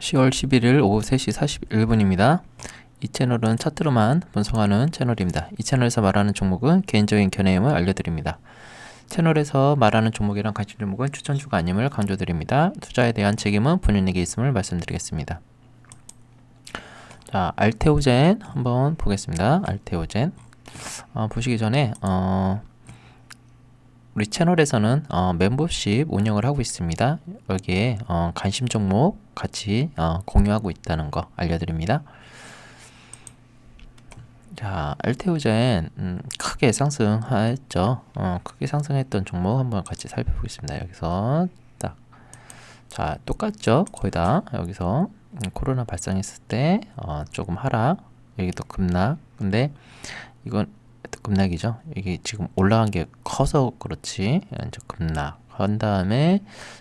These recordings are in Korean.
10월 11일 오후 3시 41분입니다. 이 채널은 차트로만 분석하는 채널입니다. 이 채널에서 말하는 종목은 개인적인 견해임을 알려드립니다. 채널에서 말하는 종목이랑 관심 종목은 추천주가 아님을 강조드립니다. 투자에 대한 책임은 본인에게 있음을 말씀드리겠습니다. 자, 알테오젠 한번 보겠습니다. 알테오젠 어, 보시기 전에 어, 우리 채널에서는 어, 멤버십 운영을 하고 있습니다. 여기에 어, 관심 종목 같이 어, 공유하고 있다는 거 알려드립니다. 자, 알테오젠 음, 크게 상승했죠. 어, 크게 상승했던 종목 한번 같이 살펴보겠습니다. 여기서 딱, 자 똑같죠. 거의 다 여기서 음, 코로나 발생했을 때 어, 조금 하락, 여기도 급락. 근데 이건 급락이죠. 이게 지금 올라간 게 커서 그렇지. 이제 급락 한 다음에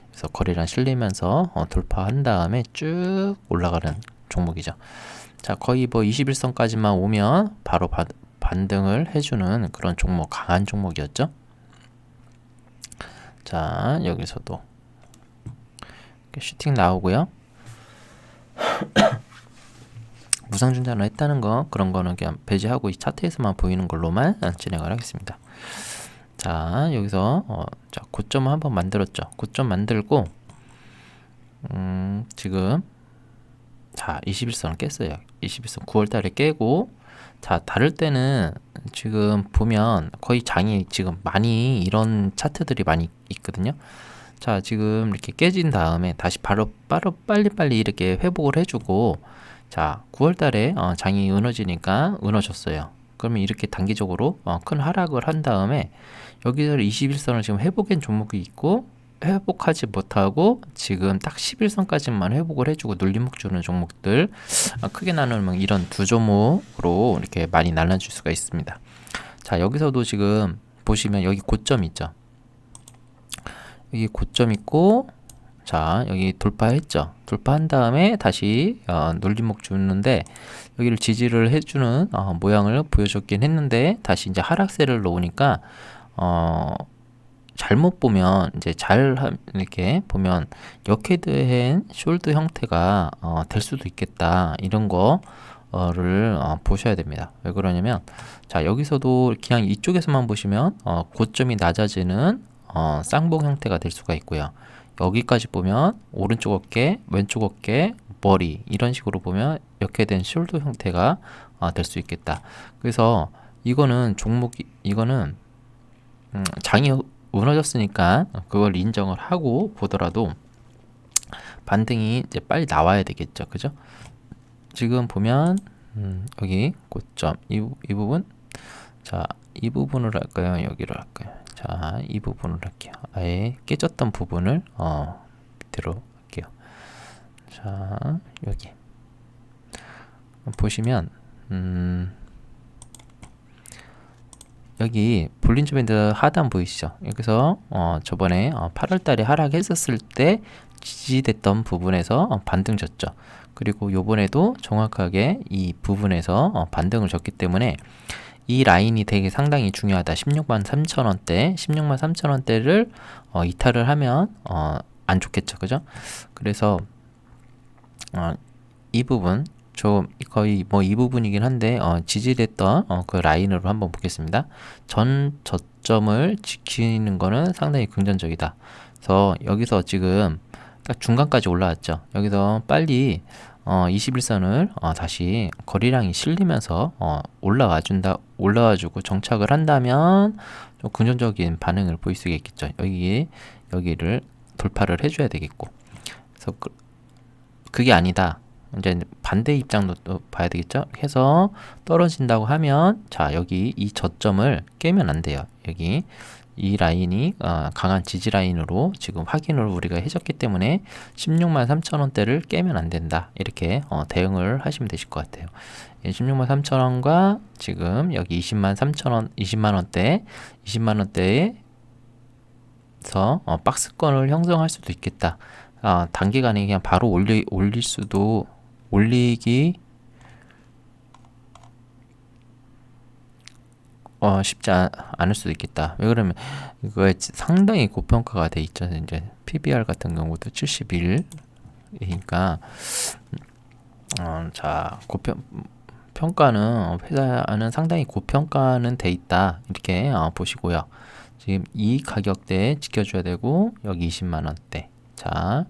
그래서 거래량 실리면서 어, 돌파한 다음에 쭉 올라가는 종목이죠. 자, 거의 뭐 21선까지만 오면 바로 바, 반등을 해주는 그런 종목, 강한 종목이었죠. 자, 여기서도 슈팅 나오고요. 무상증자를 했다는 거 그런 거는 그냥 배제하고 이 차트에서만 보이는 걸로만 진행을 하겠습니다. 자 여기서 어, 자 고점을 한번 만들었죠. 고점 만들고 음, 지금 자 21선을 깼어요. 21선 9월달에 깨고 자 다를 때는 지금 보면 거의 장이 지금 많이 이런 차트들이 많이 있거든요. 자 지금 이렇게 깨진 다음에 다시 바로 바로 빨리빨리 이렇게 회복을 해주고 자, 9월 달에 어, 장이 은어지니까 은어졌어요. 그러면 이렇게 단기적으로 어, 큰 하락을 한 다음에 여기서 21선을 지금 회복한 종목이 있고 회복하지 못하고 지금 딱 11선까지만 회복을 해주고 눌림목 주는 종목들 어, 크게 나누면 이런 두 종목으로 이렇게 많이 나눠줄 수가 있습니다. 자 여기서도 지금 보시면 여기 고점 있죠. 여기 고점 있고 자 여기 돌파했죠 돌파한 다음에 다시 어, 눌림목 주는데 여기를 지지를 해주는 어, 모양을 보여줬긴 했는데 다시 이제 하락세를 놓으니까 어, 잘못 보면 이제 잘 이렇게 보면 역헤드앤 숄드 형태가 어, 될 수도 있겠다 이런 거를 어, 보셔야 됩니다. 왜 그러냐면 자 여기서도 그냥 이쪽에서만 보시면 어, 고점이 낮아지는 어, 쌍봉 형태가 될 수가 있고요. 여기까지 보면 오른쪽 어깨, 왼쪽 어깨, 머리 이런 식으로 보면 이렇게 된 숄더 형태가 아, 될 수 있겠다. 그래서 이거는 종목이 이거는 음, 장이 무너졌으니까 그걸 인정을 하고 보더라도 반등이 이제 빨리 나와야 되겠죠, 그죠? 지금 보면 음, 여기 고점 이, 이 부분 자 이 부분을 할까요? 여기로 할까요? 자, 이 부분을 할게요. 아예 깨졌던 부분을 어, 밑으로 할게요. 자, 여기 보시면 음, 여기 볼린저 밴드 하단 보이시죠? 여기서 어, 저번에 어, 8월달에 하락했었을 때 지지됐던 부분에서 어, 반등 졌죠. 그리고 요번에도 정확하게 이 부분에서 어, 반등을 줬기 때문에 이 라인이 되게 상당히 중요하다. 16만 3천 원대, 16만 3천 원대를 어, 이탈을 하면 어, 안 좋겠죠, 그죠? 그래서 어, 이 부분 좀 거의 뭐 이 부분이긴 한데 어, 지지됐던 어, 그 라인으로 한번 보겠습니다. 전 저점을 지키는 거는 상당히 긍정적이다. 그래서 여기서 지금 중간까지 올라왔죠. 여기서 빨리 어, 21선을 어, 다시 거리량이 실리면서 어, 올라와 준다 올라와 주고 정착을 한다면 좀 긍정적인 반응을 보일 수 있겠죠. 여기 여기를 돌파를 해줘야 되겠고 그래서 그, 그게 아니다. 이제 반대 입장도 또 봐야 되겠죠. 해서 떨어진다고 하면 자 여기 이 저점을 깨면 안 돼요. 여기 이 라인이 어, 강한 지지 라인으로 지금 확인을 우리가 해줬기 때문에 16만 3천 원대를 깨면 안 된다. 이렇게 어, 대응을 하시면 되실 것 같아요. 16만 3천 원과 지금 여기 20만 3천 원 20만 원대 20만 원대에서 어, 박스권을 형성할 수도 있겠다. 아, 단기간에 그냥 바로 올리, 올릴 수도 올리기 어, 쉽지 않, 을 수도 있겠다. 왜 그러면 이거에 상당히 고평가가 돼 있죠. 이제 PBR 같은 경우도 71이니까 어, 자 고평 평가는 회사는 상당히 고평가는 돼 있다 이렇게 어, 보시고요. 지금 이 가격대에 지켜줘야 되고 여기 20만 원대 자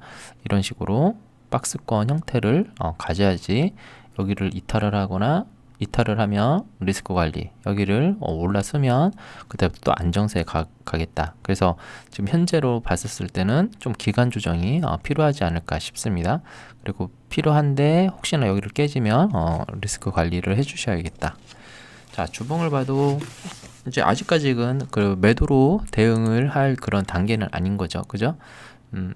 이런 식으로 박스권 형태를 어, 가져야지 여기를 이탈을 하거나 이탈을 하면 리스크 관리 여기를 어, 올라서면 그때부터 또 안정세에 가, 겠다. 그래서 지금 현재로 봤었을 때는 좀 기간 조정이 어, 필요하지 않을까 싶습니다. 그리고 필요한데 혹시나 여기를 깨지면 어, 리스크 관리를 해 주셔야겠다. 자 주봉을 봐도 이제 아직까지는 그 매도로 대응을 할 그런 단계는 아닌 거죠. 그죠? 음,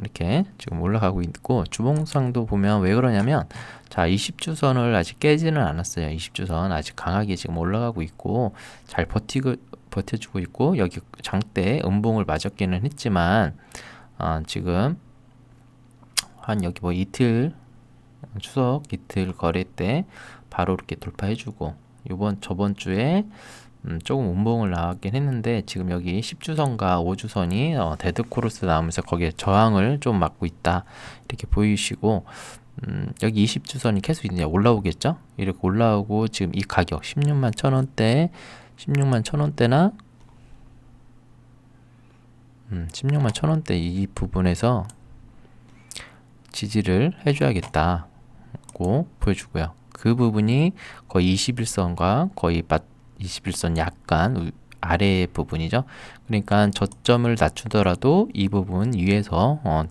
이렇게 지금 올라가고 있고 주봉상도 보면 왜 그러냐면 자 20주선을 아직 깨지는 않았어요. 20주선 아직 강하게 지금 올라가고 있고 잘 버티고 버텨주고 있고 여기 장대 음봉을 맞았기는 했지만 어, 지금 한 여기 뭐 이틀 추석 이틀 거래 때 바로 이렇게 돌파해주고 이번 저번 주에 음, 조금 운봉을 나왔긴 했는데 지금 여기 10주선과 5주선이 어, 데드 코러스 나오면서 거기에 저항을 좀 막고 있다. 이렇게 보이시고 음, 여기 20주선이 계속 이제 올라오겠죠? 이렇게 올라오고 지금 이 가격 16만 천원대 16만 천원대나 음, 16만 천원대 이 부분에서 지지를 해줘야겠다고 보여주고요. 그 부분이 거의 21선과 거의 맞 21선 약간 아래 부분이죠. 그러니까 저점을 낮추더라도 이 부분 위에서 어,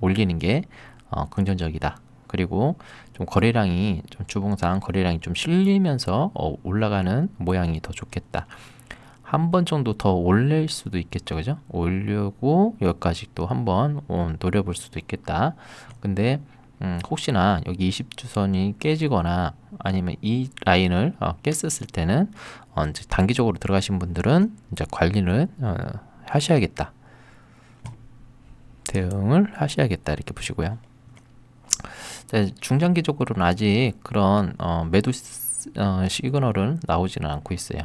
올리는 게 어, 긍정적이다. 그리고 좀 거래량이 좀 주봉상 거래량이 좀 실리면서 어, 올라가는 모양이 더 좋겠다. 한 번 정도 더 올릴 수도 있겠죠, 그죠? 올려고 여기까지 또 한번 어, 노려볼 수도 있겠다. 근데 음, 혹시나 여기 20주선이 깨지거나 아니면 이 라인을 어, 깼었을 때는 어, 이제 단기적으로 들어가신 분들은 이제 관리를 어, 하셔야겠다. 대응을 하셔야겠다 이렇게 보시고요. 중장기적으로는 아직 그런 어, 매도 어, 시그널은 나오지는 않고 있어요.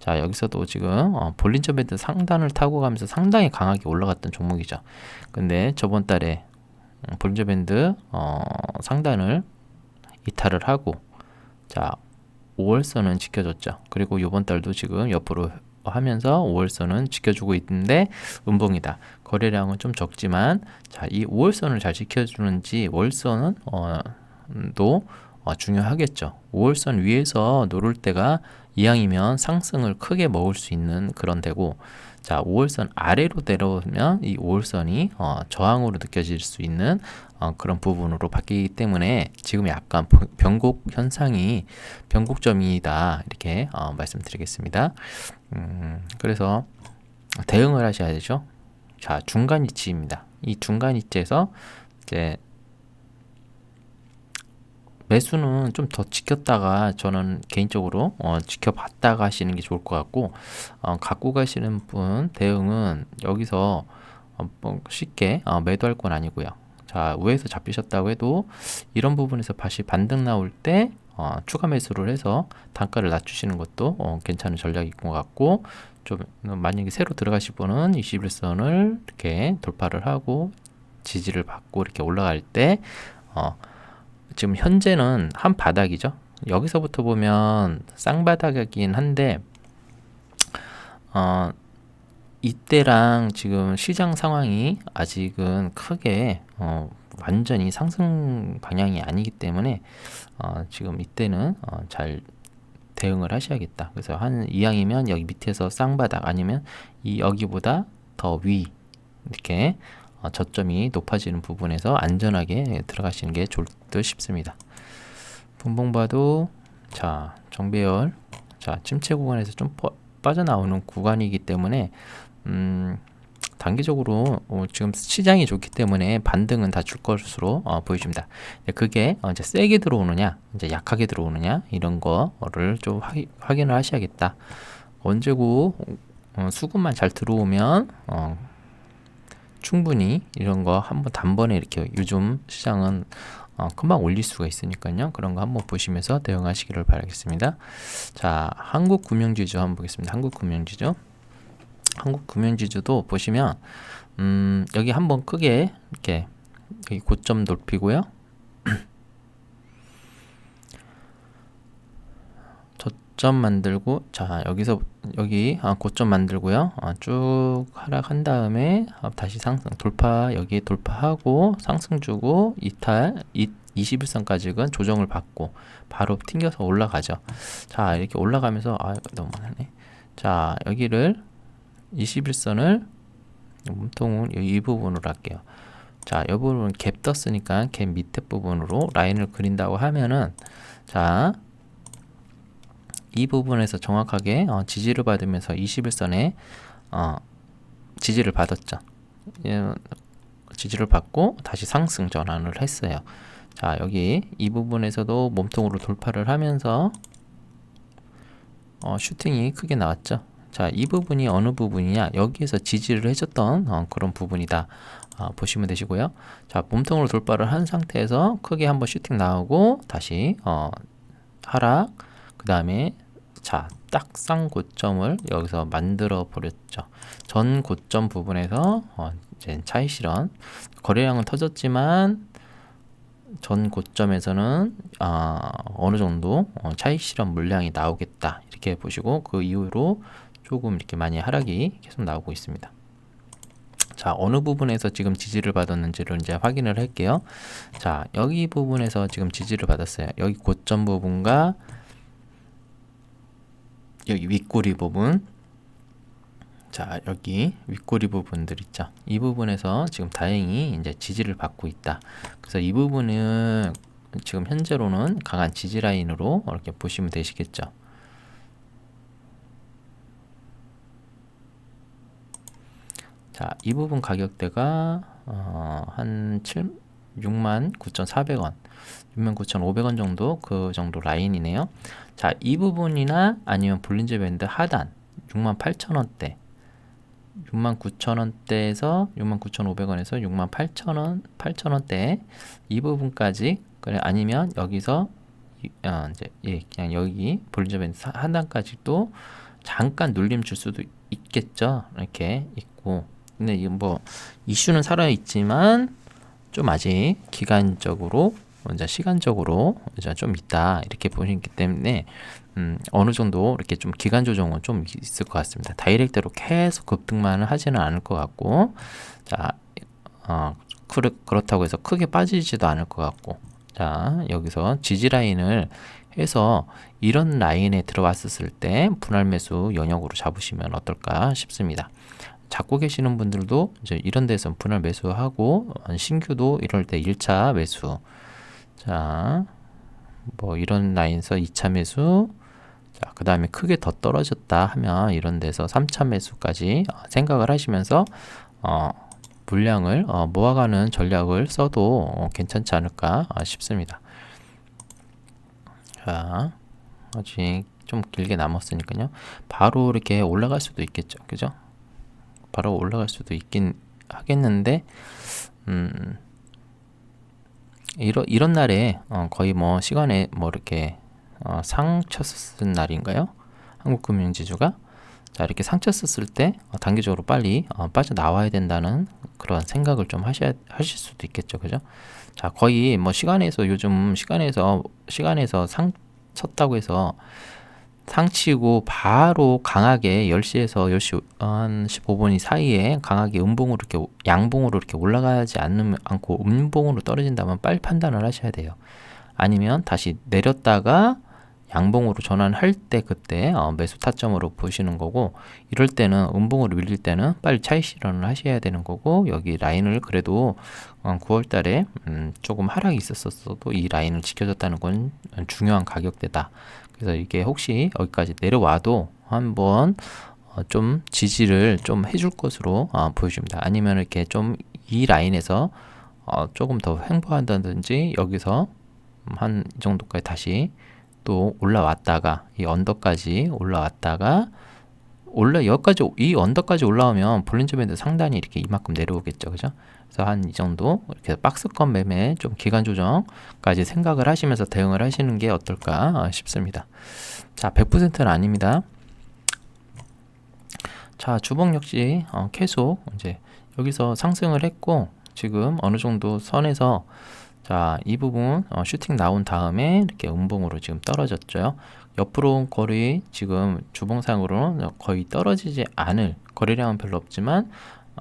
자 여기서도 지금 어, 볼린저 밴드 상단을 타고 가면서 상당히 강하게 올라갔던 종목이죠. 근데 저번 달에 음, 볼린저 밴드 어, 상단을 이탈을 하고 자 5월선은 지켜줬죠. 그리고 이번 달도 지금 옆으로 하면서 5월선은 지켜주고 있는데 음봉이다. 거래량은 좀 적지만 자, 이 5월선을 잘 지켜주는지 월선은 어, 도 어, 중요하겠죠. 5월선 위에서 노를 때가 이왕이면 상승을 크게 먹을 수 있는 그런 데고 자 5월선 아래로 내려오면 이 5월선이 어, 저항으로 느껴질 수 있는 어, 그런 부분으로 바뀌기 때문에 지금 약간 변곡 현상이 변곡점이다 이렇게 어, 말씀드리겠습니다. 음, 그래서 대응을 하셔야 되죠. 자 중간 위치입니다. 이 중간 위치에서 이제 매수는 좀 더 지켰다가 저는 개인적으로 어, 지켜봤다가 하시는 게 좋을 것 같고 어, 갖고 가시는 분 대응은 여기서 어, 뭐 쉽게 어, 매도할 건 아니고요. 자 위에서 잡히셨다고 해도 이런 부분에서 다시 반등 나올 때 어, 추가 매수를 해서 단가를 낮추시는 것도 어, 괜찮은 전략인 것 같고 좀 만약에 새로 들어가실 분은 21선을 이렇게 돌파를 하고 지지를 받고 이렇게 올라갈 때 어, 지금 현재는 한 바닥이죠. 여기서부터 보면 쌍바닥이긴 한데 어, 이때랑 지금 시장 상황이 아직은 크게 어, 완전히 상승 방향이 아니기 때문에 어, 지금 이때는 어, 잘 대응을 하셔야겠다. 그래서 한 이왕이면 여기 밑에서 쌍바닥 아니면 이 여기보다 더 위 이렇게 어, 저점이 높아지는 부분에서 안전하게 들어가시는 게 좋을 듯 싶습니다. 분봉 봐도 자 정배열 자 침체 구간에서 좀 빠져나오는 구간이기 때문에 음, 단기적으로 어, 지금 시장이 좋기 때문에 반등은 다 줄 것으로 어, 보여집니다. 그게 어, 이제 세게 들어오느냐, 이제 약하게 들어오느냐 이런 거를 좀 화, 확인을 하셔야겠다. 언제고 어, 수급만 잘 들어오면 어, 충분히 이런 거 한번 단번에 이렇게 요즘 시장은 어, 금방 올릴 수가 있으니까요. 그런 거 한번 보시면서 대응하시기를 바라겠습니다. 자, 한국 금융지주 한번 보겠습니다. 한국 금융지주. 한국 금융지주도 보시면 음, 여기 한번 크게 이렇게 여기 고점 높이고요. 저점 만들고 자, 여기서 여기 아, 고점 만들고요. 아, 쭉 하락한 다음에 아, 다시 상승 돌파 여기에 돌파하고 상승 주고 이탈 이, 21선까지는 조정을 받고 바로 튕겨서 올라가죠. 자 이렇게 올라가면서 아 너무 많네. 자 여기를 21선을 몸통은 이 부분으로 할게요. 자, 이 부분 갭 떴으니까 갭 밑에 부분으로 라인을 그린다고 하면은 자, 이 부분에서 정확하게 어, 지지를 받으면서 21선에 어, 지지를 받았죠. 예, 지지를 받고 다시 상승 전환을 했어요. 자, 여기 이 부분에서도 몸통으로 돌파를 하면서 어, 슈팅이 크게 나왔죠. 자, 이 부분이 어느 부분이냐? 여기에서 지지를 해줬던 어, 그런 부분이다. 어, 보시면 되시고요. 자, 몸통으로 돌파를 한 상태에서 크게 한번 슈팅 나오고 다시 어, 하락, 그 다음에 자, 딱상 고점을 여기서 만들어 버렸죠. 전 고점 부분에서 어, 이제 차이 실현 거래량은 터졌지만 전 고점에서는 아, 어느 정도 어, 차익 실현 물량이 나오겠다 이렇게 보시고 그 이후로 조금 이렇게 많이 하락이 계속 나오고 있습니다. 자 어느 부분에서 지금 지지를 받았는지를 이제 확인을 할게요. 자 여기 부분에서 지금 지지를 받았어요. 여기 고점 부분과 여기 윗꼬리 부분. 자 여기 윗꼬리 부분들 있죠? 이 부분에서 지금 다행히 이제 지지를 받고 있다. 그래서 이 부분은 지금 현재로는 강한 지지 라인으로 이렇게 보시면 되시겠죠? 자 이 부분 가격대가 어, 한 7, 69,400원 69,500원 정도 그 정도 라인이네요 자, 이 부분이나 아니면 볼린저 밴드 하단 68,000원대 69,000원대에서 69,500원에서 68,000원 8,000원대 이 부분까지 그래 아니면 여기서 어, 이제 예, 그냥 여기 볼린저 밴드 하단까지 도 잠깐 눌림 줄 수도 있겠죠. 이렇게 있고 근데 이거 뭐 이슈는 살아 있지만 좀 아직 기간적으로 이제 시간적으로 이제 좀 있다 이렇게 보시기 때문에 음, 어느 정도 이렇게 좀 기간 조정은 좀 있을 것 같습니다. 다이렉트로 계속 급등만을 하지는 않을 것 같고 자 어, 그렇다고 해서 크게 빠지지도 않을 것 같고 자 여기서 지지 라인을 해서 이런 라인에 들어왔을 때 분할 매수 영역으로 잡으시면 어떨까 싶습니다. 잡고 계시는 분들도 이제 이런 데서 분할 매수하고 신규도 이럴 때 1차 매수 자, 뭐 이런 라인에서 2차 매수, 자, 그 다음에 크게 더 떨어졌다 하면 이런 데서 3차 매수까지 어, 생각을 하시면서 어, 물량을 어, 모아가는 전략을 써도 어, 괜찮지 않을까 어, 싶습니다. 자, 아직 좀 길게 남았으니까요. 바로 이렇게 올라갈 수도 있겠죠. 그죠? 바로 올라갈 수도 있긴 하겠는데, 음, 이런 이런 날에 어, 거의 뭐 시간에 뭐 이렇게 어, 상처 쓴 날인가요? 한국금융지주가 자 이렇게 상처 썼을 때 어, 단기적으로 빨리 어, 빠져 나와야 된다는 그런 생각을 좀 하셔 하실 수도 있겠죠, 그죠? 자 거의 뭐 시간에서 요즘 시간에서 시간에서 상 쳤다고 해서 상치고 바로 강하게 10시에서 10시 한 15분 사이에 강하게 음봉으로 이렇게 양봉으로 이렇게 올라가지 않는, 않고 음봉으로 떨어진다면 빨리 판단을 하셔야 돼요. 아니면 다시 내렸다가 양봉으로 전환할 때 그때 어, 매수 타점으로 보시는 거고 이럴 때는 음봉으로 밀릴 때는 빨리 차익 실현을 하셔야 되는 거고 여기 라인을 그래도 어, 9월 달에 음, 조금 하락이 있었어도 이 라인을 지켜줬다는 건 중요한 가격대다. 그래서 이게 혹시 여기까지 내려와도 한번 어, 좀 지지를 좀 해줄 것으로 어, 보여줍니다. 아니면 이렇게 좀 이 라인에서 어, 조금 더 횡보한다든지 여기서 한 이 정도까지 다시 또 올라왔다가 이 언더까지 올라왔다가 올라 여기까지 이 언더까지 올라오면 볼린저 밴드 상단이 이렇게 이만큼 내려오겠죠, 그죠? 그래서 한 이 정도 이렇게 박스권 매매 좀 기간 조정까지 생각을 하시면서 대응을 하시는 게 어떨까 싶습니다. 자, 100%는 아닙니다. 자, 주봉 역시 어, 계속 이제 여기서 상승을 했고 지금 어느 정도 선에서 자, 이 부분 어, 슈팅 나온 다음에 이렇게 음봉으로 지금 떨어졌죠. 옆으로 거리 지금 주봉상으로는 거의 떨어지지 않을 거리량은 별로 없지만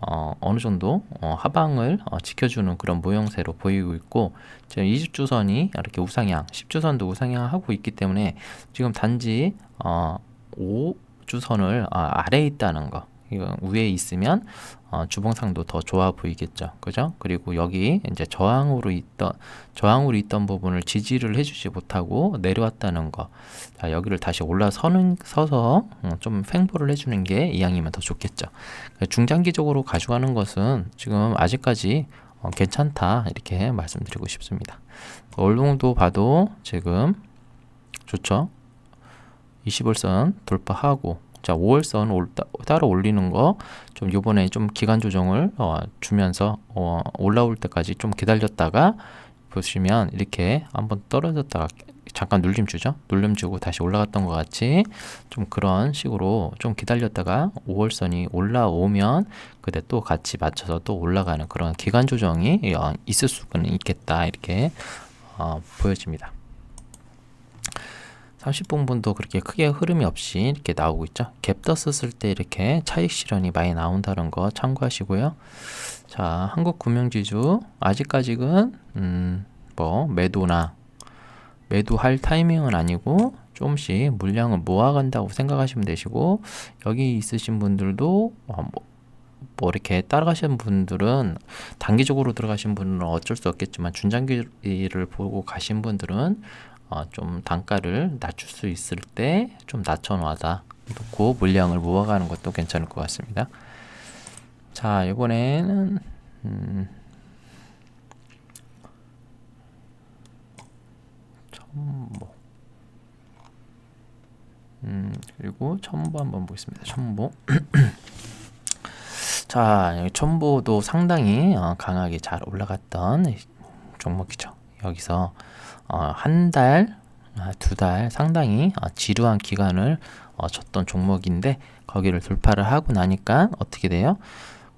어, 어느 정도 어, 하방을 어, 지켜주는 그런 모형새로 보이고 있고 지금 20주선이 이렇게 우상향, 10주선도 우상향 하고 있기 때문에 지금 단지 어, 5주선을 어, 아래에 있다는 거 이거 위에 있으면 어, 주봉상도 더 좋아 보이겠죠. 그죠? 그리고 여기 이제 저항으로 있던 저항으로 있던 부분을 지지를 해주지 못하고 내려왔다는 거. 자, 여기를 다시 올라서는 서서 음, 좀 횡보를 해주는 게 이왕이면 더 좋겠죠. 중장기적으로 가져가는 것은 지금 아직까지 어, 괜찮다 이렇게 말씀드리고 싶습니다. 얼롱도 봐도 지금 좋죠. 20월선 돌파하고 자 5월선 올, 따로 올리는 거 좀 요번에 좀 기간 조정을 어, 주면서 어, 올라올 때까지 좀 기다렸다가 보시면 이렇게 한번 떨어졌다가 잠깐 눌림 주죠? 눌림 주고 다시 올라갔던 것 같이 좀 그런 식으로 좀 기다렸다가 5월선이 올라오면 그때 또 같이 맞춰서 또 올라가는 그런 기간 조정이 어, 있을 수는 있겠다 이렇게 어, 보여집니다 30분분도 그렇게 크게 흐름이 없이 이렇게 나오고 있죠. 갭 떴었을 때 이렇게 차익 실현이 많이 나온다는 거 참고하시고요. 자, 한국 금융지주 아직까지는 음, 뭐 매도나 매도할 타이밍은 아니고 조금씩 물량을 모아간다고 생각하시면 되시고 여기 있으신 분들도 어, 뭐, 뭐 이렇게 따라가시는 분들은 단기적으로 들어가신 분은 어쩔 수 없겠지만 중장기를 보고 가신 분들은 어, 좀 단가를 낮출 수 있을 때 좀 낮춰놔다 놓고 물량을 모아가는 것도 괜찮을 것 같습니다. 자, 이번에는 음, 첨보 음, 그리고 첨보 한번 보겠습니다. 첨보 자, 여기 첨보도 상당히 어, 강하게 잘 올라갔던 종목이죠. 여기서 어, 한 달, 아, 두달 상당히 어, 지루한 기간을 어, 줬던 종목인데 거기를 돌파를 하고 나니까 어떻게 돼요?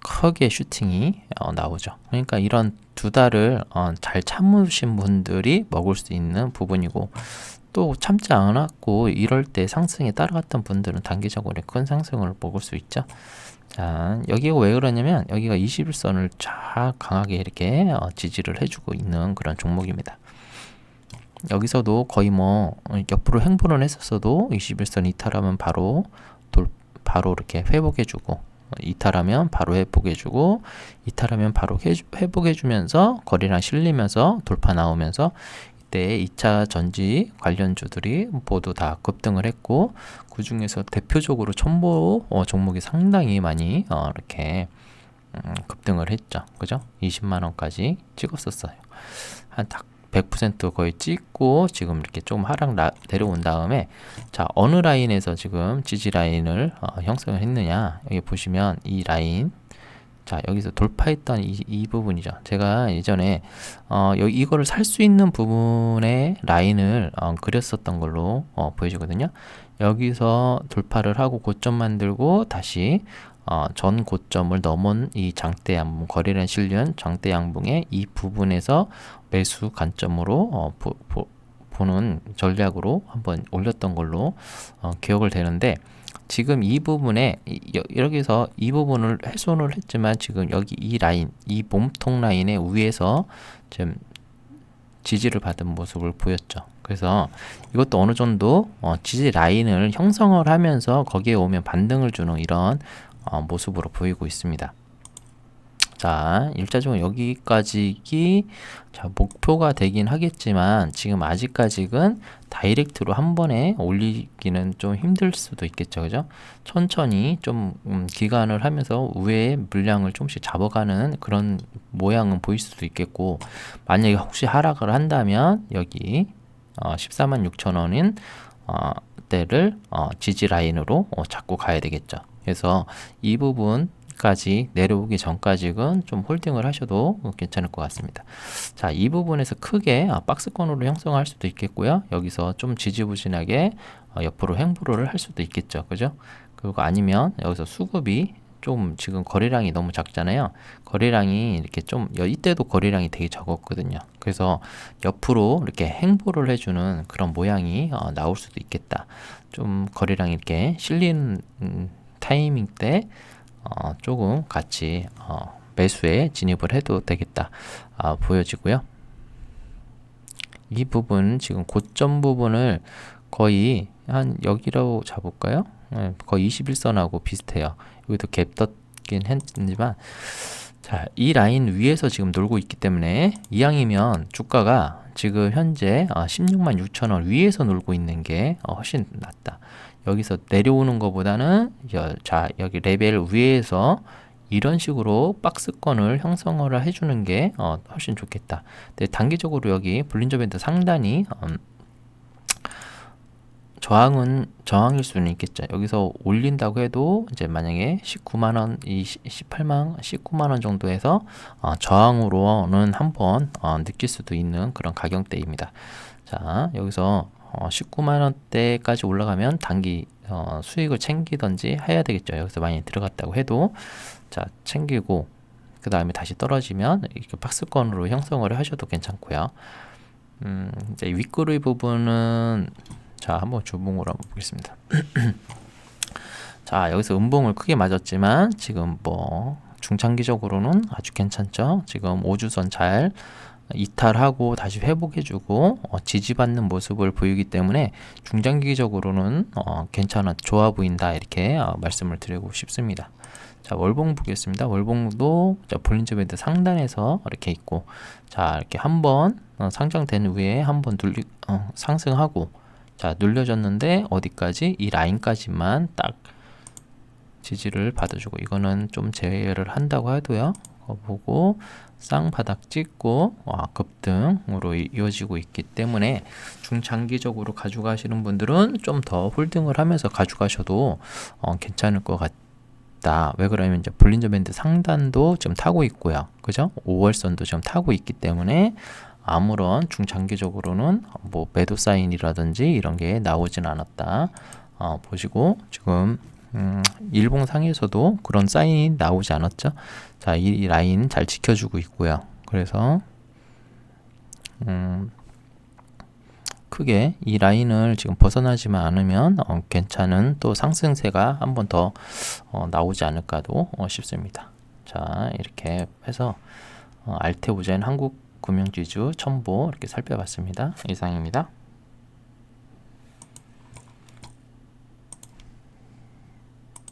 크게 슈팅이 어, 나오죠. 그러니까 이런 두 달을 어, 잘 참으신 분들이 먹을 수 있는 부분이고 또 참지 않았고 이럴 때 상승에 따라갔던 분들은 단기적으로 큰 상승을 먹을 수 있죠. 자, 여기가 왜 그러냐면 여기가 21선을 쫙 강하게 이렇게 어, 지지를 해주고 있는 그런 종목입니다. 여기서도 거의 뭐 옆으로 행보를 했었어도 21선 이탈하면 바로 돌 바로 이렇게 회복해주고 이탈하면 바로 회복해주고 이탈하면 바로 회복해주면서 거리랑 실리면서 돌파 나오면서 이때 2차 전지 관련주들이 모두 다 급등을 했고 그 중에서 대표적으로 첨보 어, 종목이 상당히 많이 어, 이렇게 음, 급등을 했죠. 그죠? 20만 원까지 찍었었어요. 한 딱 100% 거의 찍고 지금 이렇게 좀 하락 라, 내려온 다음에 자 어느 라인에서 지금 지지 라인을 어, 형성을 했느냐 여기 보시면 이 라인. 자 여기서 돌파했던 이, 이 부분이죠. 제가 예전에 어, 여기 이거를 살 수 있는 부분의 라인을 어, 그렸었던 걸로 어, 보여지거든요. 여기서 돌파를 하고 고점 만들고 다시 어, 전 고점을 넘은 이 장대 양봉 거래량 실련 장대 양봉의 이 부분에서 매수 관점으로 어, 보, 보, 보는 전략으로 한번 올렸던 걸로 어, 기억을 되는데 지금 이 부분에 여기서 이 부분을 훼손을 했지만 지금 여기 이 라인 이 몸통 라인의 위에서 좀 지지를 받은 모습을 보였죠. 그래서 이것도 어느 정도 어, 지지 라인을 형성을 하면서 거기에 오면 반등을 주는 이런 어, 모습으로 보이고 있습니다. 자, 일차적으로 여기까지 자, 목표가 되긴 하겠지만 지금 아직까지는 다이렉트로 한 번에 올리기는 좀 힘들 수도 있겠죠. 그죠? 천천히 좀 음, 기간을 하면서 위에 물량을 조금씩 잡아가는 그런 모양은 보일 수도 있겠고 만약에 혹시 하락을 한다면 여기 어, 14만 6천 원인 어, 때를 어, 지지 라인으로 어, 잡고 가야 되겠죠. 그래서 이 부분까지 내려오기 전까지는 좀 홀딩을 하셔도 괜찮을 것 같습니다. 자, 이 부분에서 크게 아, 박스권으로 형성할 수도 있겠고요. 여기서 좀 지지부진하게 어, 옆으로 횡보를 할 수도 있겠죠. 그죠? 그리고 아니면 여기서 수급이 좀 지금 거래량이 너무 작잖아요. 거래량이 이렇게 좀 여- 이때도 거래량이 되게 적었거든요. 그래서 옆으로 이렇게 행보를 해주는 그런 모양이 어, 나올 수도 있겠다. 좀 거래량이 이렇게 실리는 음, 타이밍 때 어, 조금 같이 어, 매수에 진입을 해도 되겠다 아, 보여지고요. 이 부분 지금 고점 부분을 거의 한 여기라고 잡을까요? 네, 거의 21선하고 비슷해요. 여기도 갭 떴긴 했지만 자, 이 라인 위에서 지금 놀고 있기 때문에 이왕이면 주가가 지금 현재 아, 16만 6천 원 위에서 놀고 있는 게 어, 훨씬 낫다. 여기서 내려오는 것보다는 여, 자 여기 레벨 위에서 이런 식으로 박스권을 형성을 해주는 게 어, 훨씬 좋겠다. 근데 단기적으로 여기 볼린저 밴드 상단이 음, 저항은 저항일 수는 있겠죠. 여기서 올린다고 해도 이제 만약에 19만 원, 이 18만, 19만 원 정도에서 어, 저항으로는 한번 어, 느낄 수도 있는 그런 가격대입니다. 자, 여기서 어, 19만 원대까지 올라가면 단기 어, 수익을 챙기던지 해야 되겠죠. 여기서 많이 들어갔다고 해도 자 챙기고 그 다음에 다시 떨어지면 이렇게 박스권으로 형성을 하셔도 괜찮고요. 음, 이제 윗구리 부분은 자 한번 주봉으로 한번 보겠습니다. 자 여기서 음봉을 크게 맞았지만 지금 뭐 중장기적으로는 아주 괜찮죠. 지금 5주선 잘 이탈하고 다시 회복해주고 어, 지지받는 모습을 보이기 때문에 중장기적으로는 어, 괜찮아 좋아 보인다 이렇게 어, 말씀을 드리고 싶습니다. 자 월봉 보겠습니다. 월봉도 자 볼린저 밴드 상단에서 이렇게 있고 자 이렇게 한번 어, 상장된 후에 한번 눌리 어, 상승하고 자 눌려졌는데 어디까지 이 라인까지만 딱 지지를 받아주고 이거는 좀 제외를 한다고 해도요. 어, 보고 쌍바닥 찍고 와, 급등으로 이- 이어지고 있기 때문에 중장기적으로 가져가시는 분들은 좀 더 홀딩을 하면서 가져가셔도 어, 괜찮을 것 같다. 왜 그러냐면 이제 볼린저 밴드 상단도 지금 타고 있고요. 그죠? 5월선도 지금 타고 있기 때문에 아무런 중장기적으로는 뭐 매도 사인이라든지 이런 게 나오진 않았다. 어, 보시고 지금 음, 일봉 상에서도 그런 사인이 나오지 않았죠. 자, 이, 이 라인 잘 지켜주고 있고요. 그래서 음, 크게 이 라인을 지금 벗어나지만 않으면 어, 괜찮은 또 상승세가 한 번 더 어, 나오지 않을까도 어, 싶습니다. 자, 이렇게 해서 어, 알테오젠 한국금융지주 첨보 이렇게 살펴봤습니다. 이상입니다.